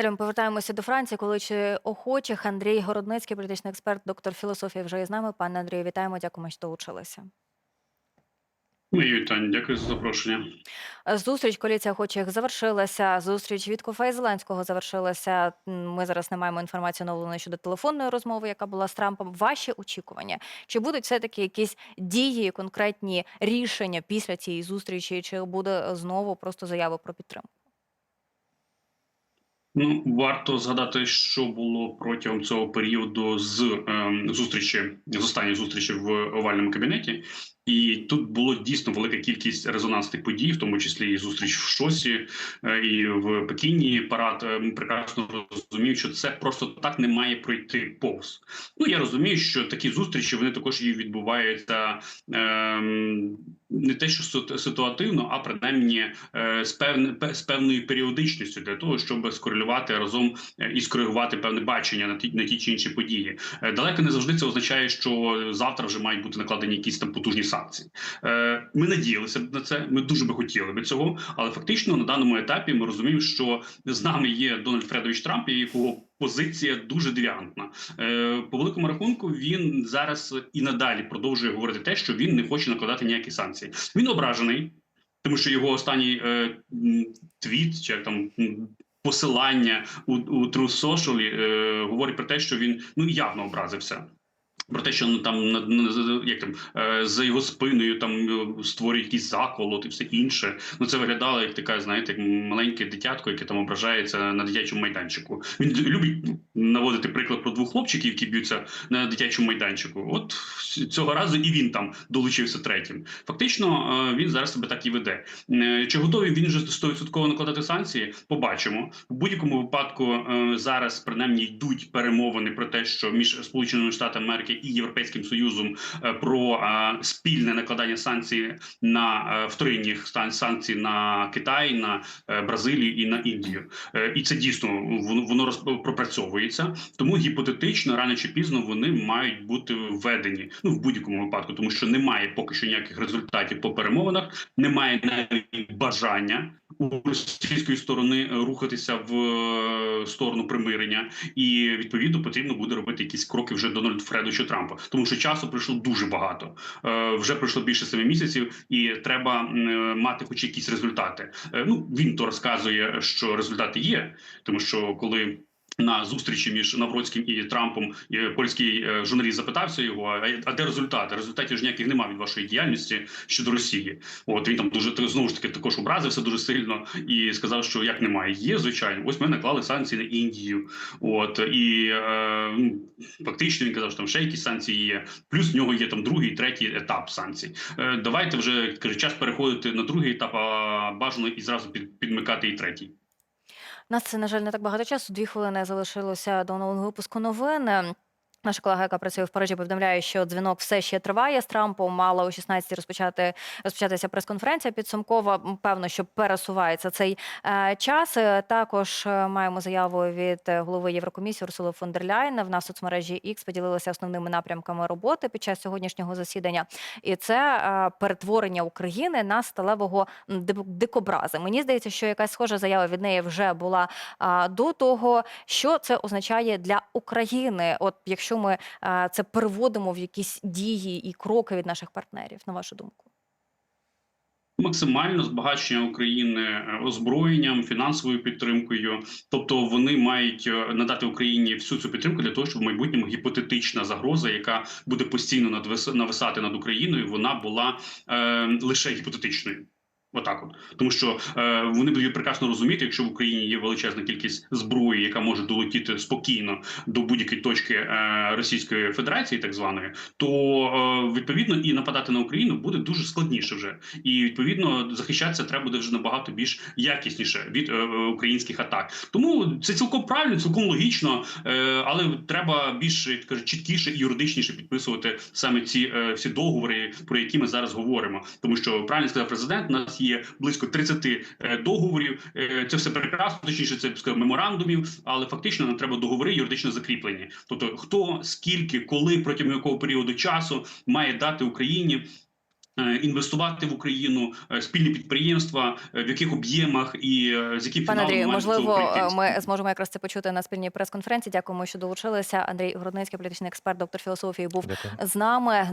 Далі ми повертаємося до Франції, коли чи охочих Андрій Городницький, політичний експерт, доктор філософії, вже є з нами. Пане Андрію, вітаємо. Дякуємо, що долучилися. Мої вітання, дякую за запрошення. Зустріч коаліція охочих завершилася. Зустріч Віткофа і Зеленського завершилася. Ми зараз не маємо інформації оновленої щодо телефонної розмови, яка була з Трампом. Ваші очікування? Чи будуть все таки якісь дії, конкретні рішення після цієї зустрічі? Чи буде знову просто заяви про підтримку? Ну варто згадати, що було протягом цього періоду з е, зустрічі з останньої зустрічі в овальному кабінеті, і тут було дійсно велика кількість резонансних подій, в тому числі і зустріч в Шосі, е, і в Пекіні. Парад Е, прекрасно розуміємо, що це просто так не має пройти повз. Ну я розумію, що такі зустрічі вони також і відбуваються. Ем, не те, що ситу- ситуативно, а принаймні е, з певне пе- з певною періодичністю для того, щоб скорелювати разом і скоригувати певне бачення на ті на ті чи інші події. Далеко не завжди це означає, що завтра вже мають бути накладені якісь там потужні санкції. Е, Ми надіялися б на це. Ми дуже би хотіли би цього, але фактично на даному етапі ми розуміємо, що з нами є Дональд Фредович Трамп, і якого позиція дуже девіантна. Е, По великому рахунку він зараз і надалі продовжує говорити те, що він не хоче накладати ніякі санкції. Він ображений, тому що його останній е, твіт чи як там. Посилання у, у True Social е, говорить про те, що він ну явно образився. Про те, що ну, там як там е, за його спиною там е, створюють якийсь заколот і все інше. Ну це виглядало як така, знаєте, маленьке дитятко, яке там ображається на дитячому майданчику. Він любить наводити приклад про двох хлопчиків, які б'ються на дитячому майданчику. От цього разу і він там долучився третім. Фактично, е, він зараз себе так і веде. Чи готовий він вже 100% накладати санкції? Побачимо в будь-якому випадку. Зараз принаймні йдуть перемовини про те, що між Сполученими Штатами Америки і Європейським Союзом е, про е, спільне накладання санкцій на е, вторинні стан- санкцій на Китай, на Бразилію і на Індію. І це дійсно воно воно пропрацьовується. Тому гіпотетично рано чи пізно вони мають бути введені ну в будь-якому випадку, тому що немає поки що ніяких результатів по перемовинах, немає навіть бажання у російської сторони е, рухатися в е, сторону примирення, і відповідно потрібно буде робити якісь кроки вже Дональду Фредовичу Трампа, тому що часу пройшло дуже багато. Е, Вже пройшло більше семи місяців, і треба мати хоч якісь результати. Ну він то розказує, що результати є, тому що коли. На зустрічі між Навроцьким і Трампом польський е, журналіст запитався його: а, а де результати? Результатів ж ніяких немає від вашої діяльності щодо Росії. От він там дуже знову ж таки також образився дуже сильно і сказав, що як немає, є звичайно. Ось ми наклали санкції на Індію. От і е, ну, фактично він казав, що там ще якісь санкції є. Плюс в нього є там другий, третій етап санкцій. Е, давайте вже каже, час переходити на другий етап, а бажано і зразу під, підмикати і третій. Нас це, на жаль, не так багато часу. Дві хвилини залишилося до нового випуску новин. Наша колега, яка працює в Парижі, повідомляє, що дзвінок все ще триває з Трампом. Мала о 16 розпочати розпочатися прес-конференція підсумкова. Певно, що пересувається цей е, час. Е, Також е, маємо заяву від е, голови Єврокомісії Урсули фон дер Ляйн. В нас в соцмережі X поділилися основними напрямками роботи під час сьогоднішнього засідання. І це е, перетворення України на сталевого м, дик- дикобраза. Мені здається, що якась схожа заява від неї вже була а, до того, що це означає для України. От якщо ми це переводимо в якісь дії і кроки від наших партнерів, на вашу думку. Максимально збагачення України е, озброєнням, фінансовою підтримкою, тобто вони мають е, надати Україні всю цю підтримку для того, щоб в майбутньому гіпотетична загроза, яка буде постійно надвис- нависати над Україною, вона була е, лише гіпотетичною. Отак, от тому що е, вони будуть прекрасно розуміти, якщо в Україні є величезна кількість зброї, яка може долетіти спокійно до будь-якої точки е, Російської Федерації, так званої, то е, відповідно і нападати на Україну буде дуже складніше вже, і відповідно захищатися треба буде вже набагато більш якісніше від е, українських атак. Тому це цілком правильно, цілком логічно, е, але треба більш як кажуть, чіткіше і юридичніше підписувати саме ці е, всі договори, про які ми зараз говоримо. Тому що правильно сказав президент, нас є близько 30 е, договорів. Е, Це все прекрасно, точніше, це сказав, меморандумів, але фактично нам треба договори юридично закріплені. Тобто, хто скільки, коли протягом якого періоду часу має дати Україні е, інвестувати в Україну, спільні підприємства, в яких об'ємах і з яким Пане Андрію, можливо, ми зможемо якраз це почути на спільній прес-конференції. Дякуємо, що долучилися. Андрій Грудницький, політичний експерт, доктор філософії, був Дякую. з нами.